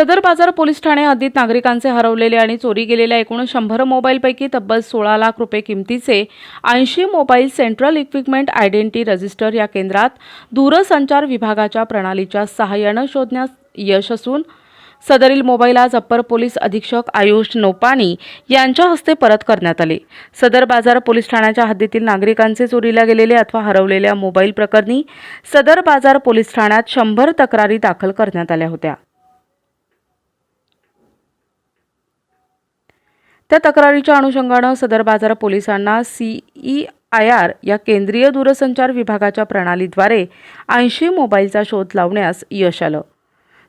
सदर बाजार पोलीस ठाणे हद्दीत नागरिकांचे हरवलेले आणि चोरी गेलेल्या एकूण शंभर मोबाईलपैकी तब्बल सोळा लाख रुपये किमतीचे ऐंशी mobile central equipment identity register या केंद्रात दूरसंचार विभागाच्या प्रणालीच्या सहाय्यानं शोधण्यास यश असून सदरील मोबाईल आज अप्पर पोलीस अधीक्षक आयुष नोपाणी यांच्या हस्ते परत करण्यात आले. सदर बाजार पोलीस ठाण्याच्या हद्दीतील नागरिकांचे चोरीला गेलेले अथवा हरवलेल्या मोबाईल प्रकरणी सदर बाजार पोलीस ठाण्यात शंभर तक्रारी दाखल करण्यात आल्या होत्या. त्या तक्रारीच्या अनुषंगानं सदर बाजार पोलिसांना सीई आय आर या केंद्रीय दूरसंचार विभागाच्या प्रणालीद्वारे ऐंशी मोबाईलचा शोध लावण्यास यश आलं.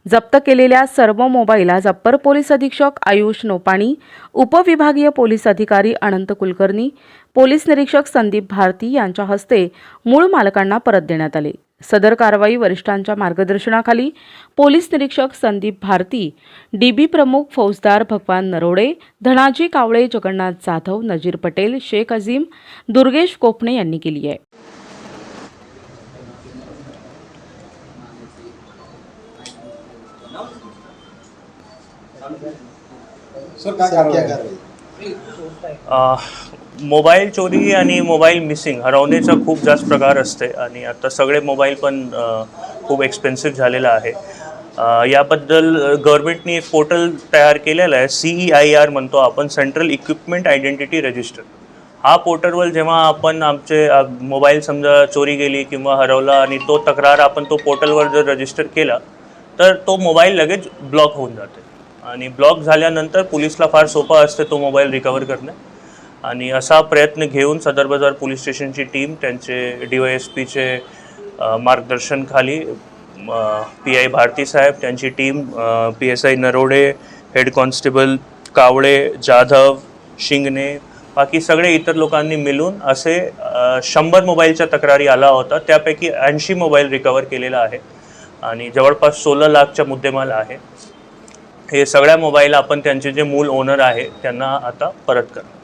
जप्त केलेल्या सर्व मोबाईल आज अप्पर पोलीस अधीक्षक आयुष नोपाणी उपविभागीय पोलीस अधिकारी अनंत कुलकर्णी पोलीस निरीक्षक संदीप भारती यांच्या हस्ते मूळ मालकांना परत देण्यात आले. सदर कारवाई वरिष्ठांच्या मार्गदर्शनाखाली पोलीस निरीक्षक संदीप भारती डीबी प्रमुख फौजदार भगवान नरोडे धनाजी कावळे जगन्नाथ जाधव नजीर पटेल शेख अझीम दुर्गेश कोपणे यांनी केली आहे. सर काय कारवाई? मोबाईल चोरी आणि मोबाईल मिसिंग हरवण्याचा खूप जास्त प्रकार असते आणि आता सगळे मोबाईल पण खूप एक्सपेन्सिव्ह झालेला आहे. याबद्दल गव्हर्मेंटनी एक पोर्टल तयार केलेलं आहे सी ई आय आर म्हणतो आपण सेंट्रल इक्विपमेंट आयडेंटिटी रजिस्टर हा पोर्टलवर जेव्हा आपण आमचे मोबाईल समजा चोरी गेली किंवा हरवला आणि तो तक्रार आपण तो पोर्टलवर जर रजिस्टर केला तर तो मोबाईल लगेच ब्लॉक होऊन जाते. आणि ब्लॉक झाल्यानंतर पोलिसला फार सोपं असते तो मोबाईल रिकवर करणे. आणि असा प्रयत्न घेऊन सदर बाजार पोलीस स्टेशनची टीम त्यांचे डी वाय एस पीचे मार्गदर्शनखाली पी आय भारती साहेब त्यांची team P S I Narode head constable Kawale Jadhav Shingne बाकी सगळे इतर लोकांनी मिळून असे शंभर मोबाईलच्या तक्रारी आला होता. त्यापैकी ऐंशी मोबाईल रिकवर केलेला आहे. आणि जवळपास सोळा लाखचा मुद्देमाल आहे. हे सगळ्या मोबाईल आपण त्यांचे जे मूल ओनर आहे त्यांना आता परत करा.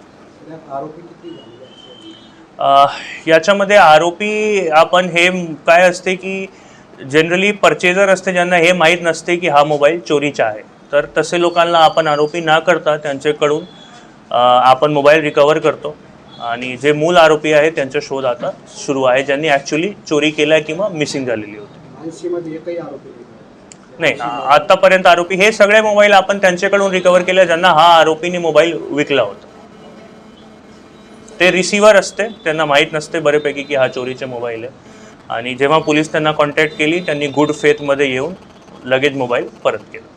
याच्यामध्ये आरोपी आपण हे काय असते की जनरली परचेजर असते ज्यांना हे माहीत नसते की हा मोबाईल चोरीचा आहे. तर तसे लोकांना आपण आरोपी न करता त्यांच्याकडून आपण मोबाईल रिकवर करतो. आणि जे मूल आरोपी आहे त्यांचा शोध आता सुरू आहे ज्यांनी ॲक्च्युली चोरी केल्या किंवा मिसिंग झालेली होती ऐंशी मध्ये एकही आरोपी नाही. आतापर्यंत आरोपी हे सगळे मोबाईल आपण त्यांच्याकडून रिकवर केले ज्यांना हा आरोपीने मोबाईल विकला होता. ते रिसिव्हर असते त्यांना माहीत नसते बऱ्यापैकी की हा चोरीचे मोबाईल आहे. आणि जेव्हा पोलीस त्यांना कॉन्टॅक्ट केली त्यांनी गुड फेथमध्ये येऊन लगेच मोबाईल परत केला.